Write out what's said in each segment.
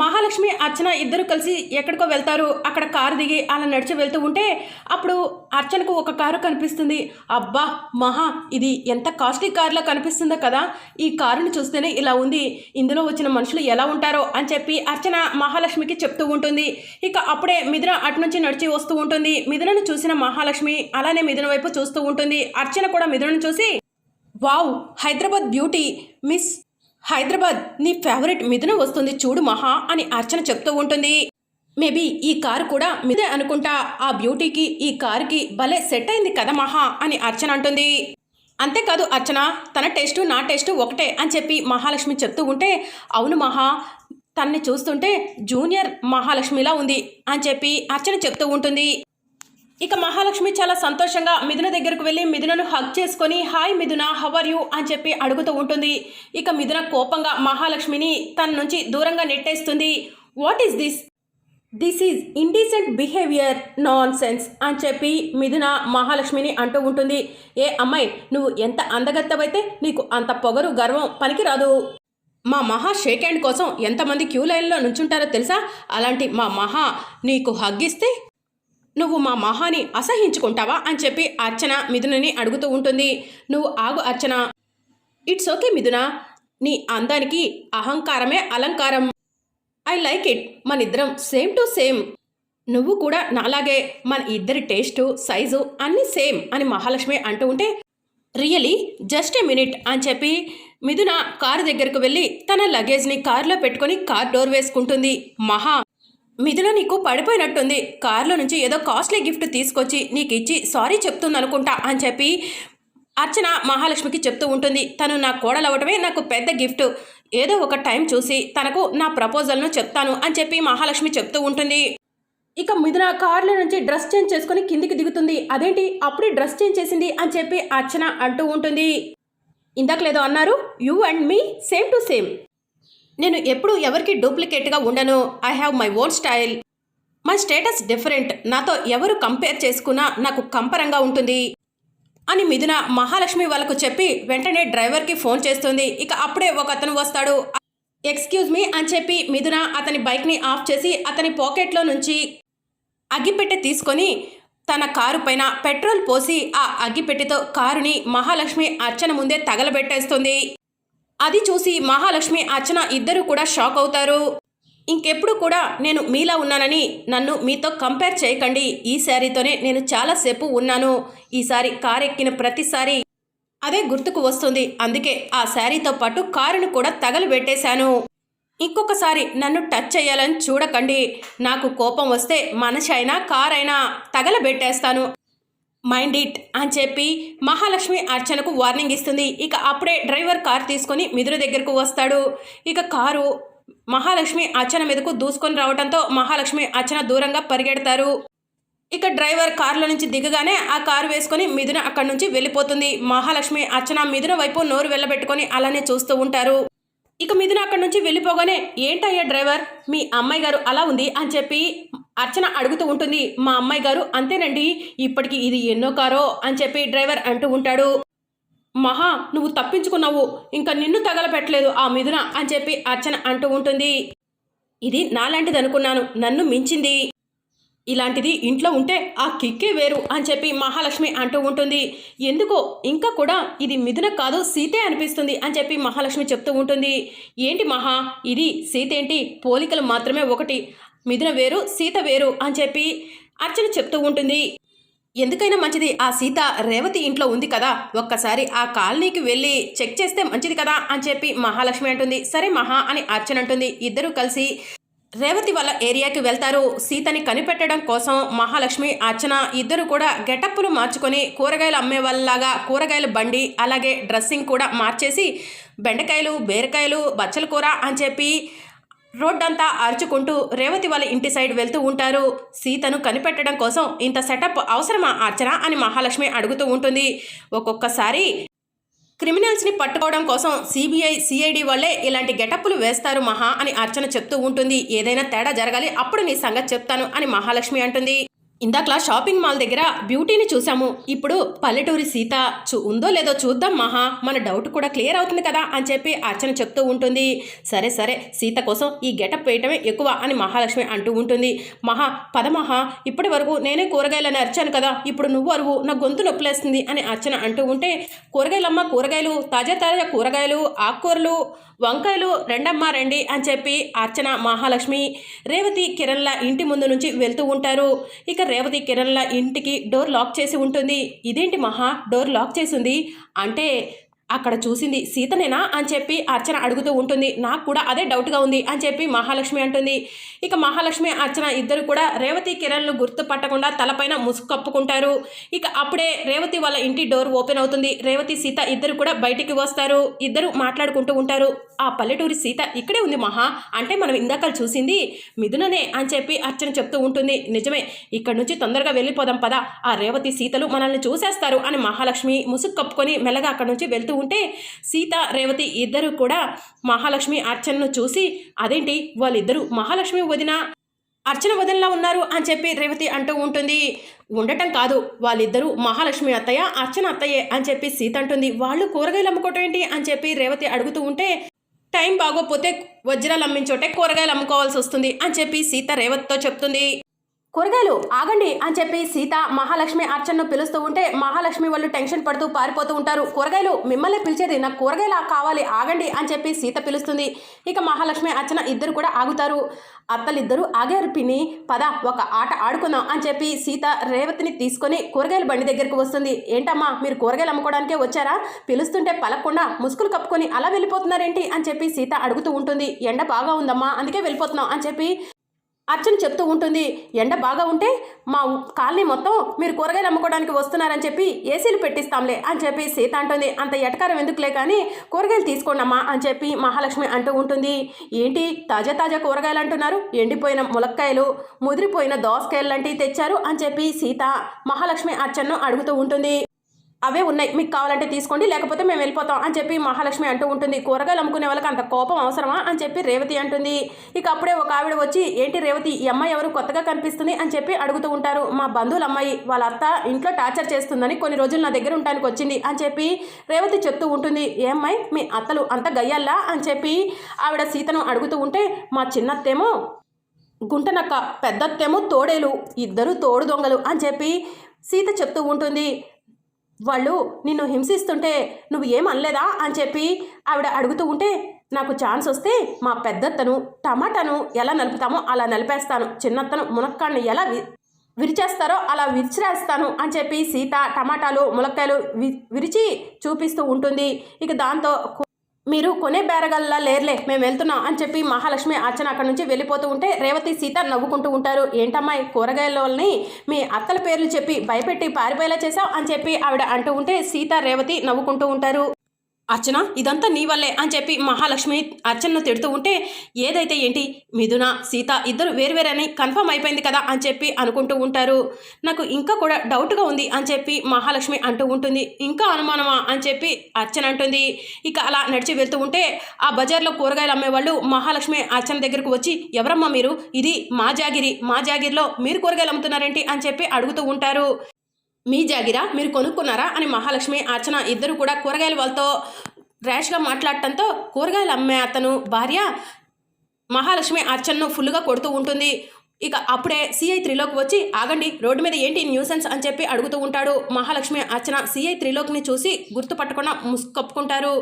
మహాలక్ష్మి అర్చన ఇద్దరు కలిసి ఎక్కడికో వెళ్తారు. అక్కడ కారు దిగి అలా నడిచి వెళ్తూ ఉంటే అప్పుడు అర్చనకు ఒక కారు కనిపిస్తుంది. అబ్బా మహా ఇది ఎంత కాస్ట్లీ కారులో కనిపిస్తుందో కదా. ఈ కారుని చూస్తేనే ఇలా ఉంది. ఇందులో వచ్చిన మనుషులు ఎలా ఉంటారో అని చెప్పి అర్చన మహాలక్ష్మికి చెప్తూ ఉంటుంది. ఇక అప్పుడే మిథున అటు నుంచి నడిచి వస్తూ ఉంటుంది. మిథునను చూసిన మహాలక్ష్మి అలానే మిథున వైపు చూస్తూ ఉంటుంది. అర్చన కూడా మిథునను చూసి wow Hyderabad beauty miss Hyderabad నీ ఫేవరెట్ మిథున వస్తుంది చూడు మహా అని అర్చన చెప్తూ ఉంటుంది. మేబీ ఈ కారు కూడా మిదే అనుకుంటా. ఆ బ్యూటీకి ఈ కారుకి భలే సెట్ అయింది కదా మహా అని అర్చన అంటుంది. అంతేకాదు అర్చన తన టేస్ట్ నా టేస్ట్ ఒకటే అని చెప్పి మహాలక్ష్మి చెప్తూ ఉంటే అవును మహా తన్ని చూస్తుంటే జూనియర్ మహాలక్ష్మిలా ఉంది అని చెప్పి అర్చన చెప్తూ ఉంటుంది. ఇక మహాలక్ష్మి చాలా సంతోషంగా మిథున దగ్గరకు వెళ్ళి మిథునను హగ్ చేసుకొని hi Mithuna how are you అని చెప్పి అడుగుతూ ఉంటుంది. ఇక మిథున కోపంగా మహాలక్ష్మిని తన నుంచి దూరంగా నెట్టేస్తుంది. What is this this is indecent behaviour nonsense అని చెప్పి మిథున మహాలక్ష్మిని అంటూ ఉంటుంది. ఏ అమ్మాయి నువ్వు ఎంత అందగత్తవైతే నీకు అంత పొగరు గర్వం పనికిరాదు. మా మహా షేక్ హ్యాండ్ కోసం ఎంతమంది క్యూ లైన్లో నుంచుంటారో తెలుసా? అలాంటి మా మహా నీకు హగ్గిస్తే నువ్వు మా మహాని అసహించుకుంటావా? అని చెప్పి అర్చన మిథునని అడుగుతూ ఉంటుంది. నువ్వు ఆగు అర్చన. ఇట్స్ ఓకే మిథున. నీ అందానికి అహంకారమే అలంకారం. I like it. మన ఇద్దరం సేమ్ టు సేమ్. నువ్వు కూడా నాలాగే. మన ఇద్దరి టేస్టు సైజు అన్నీ సేమ్ అని మహాలక్ష్మి అంటూ ఉంటే రియలీ? జస్ట్ ఏ మినిట్ అని చెప్పి మిథున కారు దగ్గరకు వెళ్ళి తన లగేజ్ని కారులో పెట్టుకొని కార్ డోర్ వేసుకుంటుంది. మహా మిథున నీకు పడిపోయినట్టుంది. కారులో నుంచి ఏదో కాస్ట్లీ గిఫ్ట్ తీసుకొచ్చి నీకు ఇచ్చి సారీ చెప్తుంది అనుకుంటా అని చెప్పి అర్చన మహాలక్ష్మికి చెప్తూ ఉంటుంది. తను నా కోడలవటమే నాకు పెద్ద గిఫ్ట్. ఏదో ఒక టైం చూసి తనకు నా ప్రపోజల్ను చెప్తాను అని చెప్పి మహాలక్ష్మి చెప్తూ ఉంటుంది. ఇక మిథున కారులో నుంచి డ్రెస్ చేంజ్ చేసుకుని కిందికి దిగుతుంది. అదేంటి? అప్పుడే డ్రెస్ చేంజ్ చేసింది అని చెప్పి అర్చన అంటూ ఉంటుంది. ఇందాక లేదో అన్నారు you and me same to same. నేను ఎప్పుడు ఎవరికి డూప్లికేట్గా ఉండను. I have my own style my status different నాతో ఎవరు కంపేర్ చేసుకున్నా నాకు కంపరంగా ఉంటుంది. అని మిథున మహాలక్ష్మి వాళ్ళకు చెప్పి వెంటనే డ్రైవర్కి ఫోన్ చేస్తుంది. ఇక అప్పుడే ఒక అతను వస్తాడు. ఎక్స్క్యూజ్ మీ అని చెప్పి మిథున అతని బైక్ని ఆఫ్ చేసి అతని పాకెట్లో నుంచి అగ్గిపెట్టె తీసుకొని తన కారు పైన పెట్రోల్ పోసి ఆ అగ్గిపెట్టెతో కారుని మహాలక్ష్మి అర్చన ముందే తగలబెట్టేస్తుంది. అది చూసి మహాలక్ష్మి అర్చన ఇద్దరు కూడా షాక్ అవుతారు. ఇంకెప్పుడు కూడా నేను మీలా ఉన్నానని నన్ను మీతో కంపేర్ చేయకండి. ఈ శారీతోనే నేను చాలాసేపు ఉన్నాను. ఈసారి కారు ఎక్కిన ప్రతిసారి అదే గుర్తుకు వస్తుంది. అందుకే ఆ శారీతో పాటు కారును కూడా తగలబెట్టేశాను. ఇంకొకసారి నన్ను టచ్ చేయాలని చూడకండి. నాకు కోపం వస్తే మనిషి అయినా కారైనా తగలబెట్టేస్తాను. మైండ్ ఇట్ అని చెప్పి మహాలక్ష్మి అర్చనకు వార్నింగ్ ఇస్తుంది. ఇక అప్పుడే డ్రైవర్ కార్ తీసుకొని మిదురు దగ్గరకు వస్తాడు. ఇక కారు మహాలక్ష్మి అర్చన మీదకు దూసుకొని రావడంతో మహాలక్ష్మి అర్చన దూరంగా పరిగెడతారు. ఇక డ్రైవర్ కారులో నుంచి దిగగానే ఆ కారు వేసుకొని మిథున అక్కడి నుంచి వెళ్ళిపోతుంది. మహాలక్ష్మి అర్చన మిథున వైపు నోరు వెళ్ళబెట్టుకొని అలానే చూస్తూ ఉంటారు. ఇక మిథున అక్కడి నుంచి వెళ్ళిపోగానే ఏంటయ్యా డ్రైవర్? మీ అమ్మాయి గారు అలా ఉంది అని చెప్పి అర్చన అడుగుతూ ఉంటుంది మా అమ్మాయి గారు అంతేనండి ఇప్పటికి ఇది ఎన్నో కారో అని చెప్పి డ్రైవర్ అంటూ ఉంటాడు. మహా నువ్వు తప్పించుకున్నావు ఇంకా నిన్ను తగలపెట్టలేదు ఆ మిథున అని చెప్పి అర్చన అంటూ ఉంటుంది. ఇది నాలాంటిది అనుకున్నాను నన్ను మించింది. ఇలాంటిది ఇంట్లో ఉంటే ఆ కిక్కే వేరు అని చెప్పి మహాలక్ష్మి అంటూ ఉంటుంది. ఎందుకో ఇంకా కూడా ఇది మిథున కాదు సీతే అనిపిస్తుంది అని చెప్పి మహాలక్ష్మి చెప్తూ ఉంటుంది. ఏంటి మహా ఇది సీతేంటి? పోలికలు మాత్రమే ఒకటి. మిథున వేరు సీత వేరు అని చెప్పి అర్చన చెప్తూ ఉంటుంది. ఎందుకైనా మంచిది. ఆ సీత రేవతి ఇంట్లో ఉంది కదా. ఒక్కసారి ఆ కాలనీకి వెళ్ళి చెక్ చేస్తే మంచిది కదా అని చెప్పి మహాలక్ష్మి అంటుంది. సరే మహా అని అర్చన అంటుంది. ఇద్దరూ కలిసి రేవతి వాళ్ళ ఏరియాకి వెళ్తారు. సీతని కనిపెట్టడం కోసం మహాలక్ష్మి అర్చన ఇద్దరు కూడా గెటప్పులు మార్చుకొని కూరగాయలు అమ్మే వాళ్ళలాగా కూరగాయల బండి అలాగే డ్రెస్సింగ్ కూడా మార్చేసి బెండకాయలు బీరకాయలు బచ్చల కూర అని చెప్పి రోడ్డంతా అరుచుకుంటూ రేవతి వాళ్ళ ఇంటి సైడ్ వెళ్తూ ఉంటారు. సీతను కనిపెట్టడం కోసం ఇంత సెటప్ అవసరమా అర్చన అని మహాలక్ష్మి అడుగుతూ ఉంటుంది. ఒక్కొక్కసారి క్రిమినల్స్ని పట్టుకోవడం కోసం సిబిఐ సిఐడి వాళ్ళే ఇలాంటి గెటప్పులు వేస్తారు మహా అని అర్చన చెప్తూ ఉంటుంది. ఏదైనా తేడా జరగాలి అప్పుడు నీ సంగతి చెప్తాను అని మహాలక్ష్మి అంటుంది. ఇందాకలా షాపింగ్ మాల్ దగ్గర బ్యూటీని చూసాము ఇప్పుడు పల్లెటూరి సీత చూ ఉందో లేదో చూద్దాం మహా. మన డౌట్ కూడా క్లియర్ అవుతుంది కదా అని చెప్పి అర్చన చెప్తూ ఉంటుంది. సరే సరే సీత కోసం ఈ గెటప్ వేయటమే ఎక్కువ అని మహాలక్ష్మి అంటూ ఉంటుంది. మహా పద మహా. ఇప్పటి వరకు నేనే కూరగాయలని అరిచాను కదా. ఇప్పుడు నువ్వు అరువు నా గొంతు నొప్పులేస్తుంది అని అర్చన అంటూ ఉంటే కూరగాయలమ్మ కూరగాయలు తాజా తాజా కూరగాయలు ఆకుకూరలు వంకాయలు రెండమ్మ రండి అని చెప్పి అర్చన మహాలక్ష్మి రేవతి కిరణ్ల ఇంటి ముందు నుంచి వెళ్తూ ఉంటారు. ఇక రేవతి కిరణ్ల ఇంటికి డోర్ లాక్ చేసి ఉంటుంది. ఇదేంటి మహా? డోర్ లాక్ చేసి ఉంది. అంటే అక్కడ చూసింది సీతనేనా? అని చెప్పి అర్చన అడుగుతూ ఉంటుంది. నాకు కూడా అదే డౌట్గా ఉంది అని చెప్పి మహాలక్ష్మి అంటుంది. ఇక మహాలక్ష్మి అర్చన ఇద్దరు కూడా రేవతి కిరణ్లు గుర్తుపట్టకుండా తలపైన ముసుగు కప్పుకుంటారు. ఇక అప్పుడే రేవతి వాళ్ళ ఇంటి డోర్ ఓపెన్ అవుతుంది. రేవతి సీత ఇద్దరు కూడా బయటికి వస్తారు. ఇద్దరు మాట్లాడుకుంటూ ఉంటారు. ఆ పల్లెటూరి సీత ఇక్కడే ఉంది మహా. అంటే మనం ఇందాక చూసింది మిథుననే అని చెప్పి అర్చన చెప్తూ ఉంటుంది. నిజమే ఇక్కడ నుంచి తొందరగా వెళ్ళిపోదాం పదా. ఆ రేవతి సీతలు మనల్ని చూసేస్తారు అని మహాలక్ష్మి ముసుగు కప్పుకొని మెల్లగా అక్కడ నుంచి వెళ్తూ ఉంటే సీత రేవతి ఇద్దరు కూడా మహాలక్ష్మి అర్చనను చూసి అదేంటి వాళ్ళిద్దరూ మహాలక్ష్మి వదిన అర్చన వదినలా ఉన్నారు? అని చెప్పి రేవతి అంటూ ఉంటుంది. ఉండటం కాదు వాళ్ళిద్దరూ మహాలక్ష్మి అత్తయ్య అర్చన అత్తయ్యే అని చెప్పి సీత అంటుంది. వాళ్ళు కూరగాయలు అమ్ముకోవటం ఏంటి? అని చెప్పి రేవతి అడుగుతూ ఉంటే టైం బాగోపోతే వజ్రాలు అమ్మించోటే కూరగాయలు అమ్ముకోవాల్సి వస్తుంది అని చెప్పి సీత రేవతితో చెప్తుంది. కూరగాయలు ఆగండి అని చెప్పి సీత మహాలక్ష్మి అర్చనను పిలుస్తూ ఉంటే మహాలక్ష్మి వాళ్ళు టెన్షన్ పడుతూ పారిపోతూ ఉంటారు. కూరగాయలు మిమ్మల్ని పిలిచేది నాకు కూరగాయలు కావాలి ఆగండి అని చెప్పి సీత పిలుస్తుంది. ఇక మహాలక్ష్మి అర్చన ఇద్దరు కూడా ఆగుతారు. అత్తలిద్దరూ ఆగారు పిని పద ఒక ఆట ఆడుకుందాం అని చెప్పి సీత రేవతిని తీసుకొని కూరగాయల బండి దగ్గరకు వస్తుంది. ఏంటమ్మా మీరు కూరగాయలు అమ్ముకోవడానికే వచ్చారా? పిలుస్తుంటే పలకుండా ముసుగులు కప్పుకొని అలా వెళ్ళిపోతున్నారేంటి అని చెప్పి సీత అడుగుతూ ఉంటుంది. ఎండ బాగా ఉందమ్మా అందుకే వెళ్ళిపోతున్నాం అని చెప్పి అర్చన చెప్తూ ఉంటుంది ఎండ బాగా ఉంటే మా కాలనీ మొత్తం మీరు కూరగాయలు అమ్ముకోవడానికి వస్తున్నారని చెప్పి ఏసీలు పెట్టిస్తాంలే అని చెప్పి సీత అంటుంది. అంత ఎటకారం ఎందుకులే కానీ కూరగాయలు తీసుకోండమ్మా అని చెప్పి మహాలక్ష్మి అంటూ ఉంటుంది. ఏంటి తాజా తాజా కూరగాయలు అంటున్నారు? ఎండిపోయిన ములక్కాయలు ముదిరిపోయిన దోసకాయలు లాంటివి తెచ్చారు అని చెప్పి సీత మహాలక్ష్మి అర్చనను అడుగుతూ ఉంటుంది. అవే ఉన్నాయి. మీకు కావాలంటే తీసుకోండి లేకపోతే మేము వెళ్ళిపోతాం అని చెప్పి మహాలక్ష్మి అంటూ ఉంటుంది. కూరగాయలు అమ్ముకునే వాళ్ళకి అంత కోపం అవసరమా అని చెప్పి రేవతి అంటుంది. ఇక అప్పుడే ఒక ఆవిడ వచ్చి ఏంటి రేవతి ఈ అమ్మాయి ఎవరు? కొత్తగా కనిపిస్తుంది అని చెప్పి అడుగుతూ ఉంటారు. మా బంధువుల అమ్మాయి వాళ్ళ అత్త ఇంట్లో టార్చర్ చేస్తుందని కొన్ని రోజులు నా దగ్గర ఉండడానికి వచ్చింది అని చెప్పి రేవతి చెప్తూ ఉంటుంది. ఏ అమ్మాయి మీ అత్తలు అంత గయ్యల్లా అని చెప్పి ఆవిడ సీతను అడుగుతూ ఉంటే మా చిన్నత్తేమో గుంటనక్క పెద్దత్తేమో తోడేలు ఇద్దరు తోడు దొంగలు అని చెప్పి సీత చెప్తూ ఉంటుంది. వాళ్ళు నిన్ను హింసిస్తుంటే నువ్వు ఏం అనలేదా అని చెప్పి ఆవిడ అడుగుతూ ఉంటే నాకు ఛాన్స్ వస్తే మా పెద్దత్తను టమాటాను ఎలా నలుపుతామో అలా నలిపేస్తాను. చిన్నత్తను మునక్కాడిని ఎలా విరిచేస్తారో అలా విరిచిరేస్తాను అని చెప్పి సీత టమాటాలు ములక్కాయలు వి విరిచి చూపిస్తూ ఉంటుంది. ఇక దాంతో మీరు కొనే బేరగల్లా లేర్లే మేము వెళ్తున్నాం అని చెప్పి మహాలక్ష్మి అర్చన అక్కడి నుంచి వెళ్ళిపోతూ ఉంటే రేవతి సీత నవ్వుకుంటూ ఉంటారు. ఏంటమ్మాయి కూరగాయల వాళ్ళని మీ అత్తల పేర్లు చెప్పి భయపెట్టి పారిపోయేలా చేశావు? అని చెప్పి ఆవిడ అంటూ ఉంటే సీత రేవతి నవ్వుకుంటూ ఉంటారు. అర్చన ఇదంతా నీ వల్లే అని చెప్పి మహాలక్ష్మి అర్చనను తిడుతూ ఉంటే ఏదైతే ఏంటి? మిథున సీత ఇద్దరు వేరువేరని కన్ఫర్మ్ అయిపోయింది కదా అని చెప్పి అనుకుంటూ ఉంటారు. నాకు ఇంకా కూడా డౌట్గా ఉంది అని చెప్పి మహాలక్ష్మి అంటూ ఉంటుంది. ఇంకా అనుమానమా అని చెప్పి అర్చన అంటుంది. ఇక అలా నడిచి వెళ్తూ ఉంటే ఆ బజార్లో కూరగాయలు అమ్మేవాళ్ళు మహాలక్ష్మి అర్చన దగ్గరకు వచ్చి ఎవరమ్మా మీరు? ఇది మా జాగిరి మా జాగిరిలో మీరు కూరగాయలు అమ్ముతున్నారేంటి? అని చెప్పి అడుగుతూ ఉంటారు. మీ జాగిరా? మీరు కొనుక్కున్నారా? అని మహాలక్ష్మి అర్చన ఇద్దరు కూడా కూరగాయల వాళ్ళతో ర్యాష్గా మాట్లాడటంతో కూరగాయలు అమ్మే అతను భార్య మహాలక్ష్మి అర్చనను ఫుల్గా కొడుతూ ఉంటుంది. ఇక అప్పుడే సిఐ త్రిలోక్ వచ్చి ఆగండి రోడ్డు మీద ఏంటి న్యూసెన్స్? అని చెప్పి అడుగుతూ ఉంటాడు. మహాలక్ష్మి అర్చన సిఐ త్రిలోక్ని చూసి గుర్తుపట్టకుండా ముసుకప్పుకుంటారు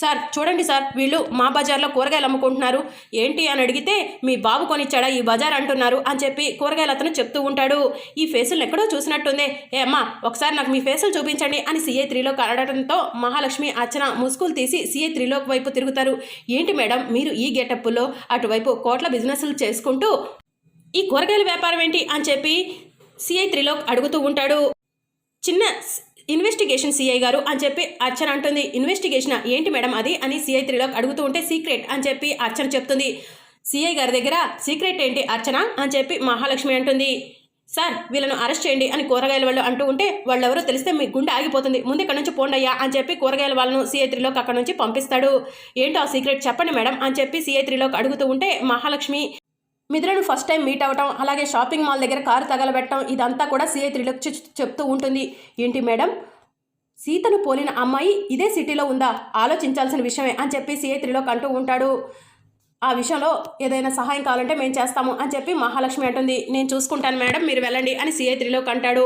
సార్ చూడండి సార్ వీళ్ళు మా బజార్లో కూరగాయలు అమ్ముకుంటున్నారు. ఏంటి అని అడిగితే మీ బాబు కొనిచ్చాడా ఈ బజార్ అంటున్నారు అని చెప్పి కూరగాయలు అతను చెప్తూ ఉంటాడు. ఈ ఫేసులు ఎక్కడో చూసినట్టుంది. ఏ అమ్మా ఒకసారి నాకు మీ ఫేసులు చూపించండి అని సిఐ త్రిలోక్ అడగడంతో మహాలక్ష్మి అర్చన ముసుగులు తీసి సిఐ త్రిలోక్ వైపు తిరుగుతారు. ఏంటి మేడం మీరు ఈ గెటప్లో అటువైపు కోట్ల బిజినెస్లు చేసుకుంటూ ఈ కూరగాయల వ్యాపారం ఏంటి అని చెప్పి సిఐ త్రిలోక్ అడుగుతూ ఉంటాడు. చిన్న ఇన్వెస్టిగేషన్ సిఐ గారు అని చెప్పి అర్చన అంటుంది. ఇన్వెస్టిగేషన్ ఏంటి మేడం అది అని సిఐ త్రిలోక్ అడుగుతూ ఉంటే సీక్రెట్ అని చెప్పి అర్చన చెప్తుంది. సిఐ గారి దగ్గర సీక్రెట్ ఏంటి అర్చన అని చెప్పి మహాలక్ష్మి అంటుంది. సార్ వీళ్ళను అరెస్ట్ చేయండి అని కూరగాయల వాళ్ళు అంటూ ఉంటే వాళ్ళు ఎవరో తెలిస్తే మీ గుండె ఆగిపోతుంది. ముందు ఇక్కడ నుంచి పోండయ్యా అని చెప్పి కూరగాయల వాళ్ళను సిఐ త్రిలోక్ అక్కడ నుంచి పంపిస్తాడు. ఏంటో ఆ సీక్రెట్ చెప్పండి మేడం అని చెప్పి సిఐ త్రిలోక్ అడుగుతూ ఉంటే మహాలక్ష్మి మిథులను ఫస్ట్ టైం మీట్ అవ్వటం అలాగే షాపింగ్ మాల్ దగ్గర కారు తగలబెట్టడం ఇదంతా కూడా సిఐ త్రిలోక్ చెప్తూ ఉంటుంది. ఏంటి మేడం? సీతను పోలిన అమ్మాయి ఇదే సిటీలో ఉందా? ఆలోచించాల్సిన విషయమే అని చెప్పి సిఐ త్రిలోక్ అంటూ ఉంటాడు. ఆ విషయంలో ఏదైనా సహాయం కావాలంటే మేము చేస్తాము అని చెప్పి మహాలక్ష్మి అంటుంది. నేను చూసుకుంటాను మేడం మీరు వెళ్ళండి అని సిఐ త్రిలోక్ అంటాడు.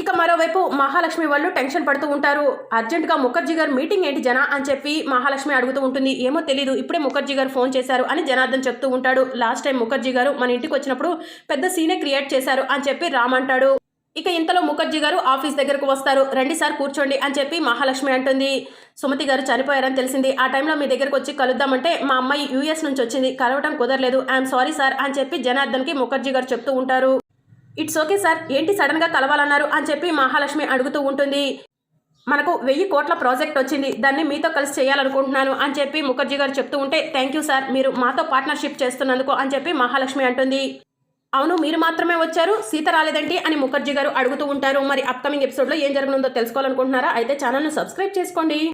ఇక మరోవైపు మహాలక్ష్మి వాళ్ళు టెన్షన్ పడుతూ ఉంటారు. అర్జెంటుగా ముఖర్జీ గారు మీటింగ్ ఏంటి జన అని చెప్పి మహాలక్ష్మి అడుగుతూ ఉంటుంది. ఏమో తెలియదు ఇప్పుడే ముఖర్జీ గారు ఫోన్ చేశారు అని జనార్దన్ చెప్తూ ఉంటాడు. లాస్ట్ టైం ముఖర్జీ గారు మన ఇంటికి వచ్చినప్పుడు పెద్ద సీనే క్రియేట్ చేశారు అని చెప్పి రామ్ అంటాడు. ఇక ఇంతలో ముఖర్జీ గారు ఆఫీస్ దగ్గరకు వస్తారు. రండి సార్ కూర్చోండి అని చెప్పి మహాలక్ష్మి అంటుంది. సుమతి గారు చనిపోయారని తెలిసింది. ఆ టైంలో మీ దగ్గరకు వచ్చి కలుద్దామంటే మా అమ్మాయి యూఎస్ నుంచి వచ్చింది. కలవటం కుదరలేదు. ఐఎమ్ సారీ సార్ అని చెప్పి జనార్దన్కి ముఖర్జీ గారు చెప్తూ ఉంటారు. ఇట్స్ ఓకే సార్ ఏంటి సడన్గా కలవాలన్నారు అని చెప్పి మహాలక్ష్మి అడుగుతూ ఉంటుంది. మనకు వెయ్యి కోట్ల ప్రాజెక్ట్ వచ్చింది దాన్ని మీతో కలిసి చేయాలనుకుంటున్నాను అని చెప్పి ముఖర్జీ గారు చెప్తూ ఉంటే థ్యాంక్ యూ సార్ మీరు మాతో పార్ట్నర్షిప్ చేస్తున్నందుకు అని చెప్పి మహాలక్ష్మి అంటుంది. అవును మీరు మాత్రమే వచ్చారు సీత రాలేదండి అని ముఖర్జీ గారు అడుగుతూ ఉంటారు. మరి అప్కమింగ్ ఎపిసోడ్లో ఏం జరగనుందో తెలుసుకోవాలనుకుంటున్నారా? అయితే ఛానల్ను సబ్స్క్రైబ్ చేసుకోండి.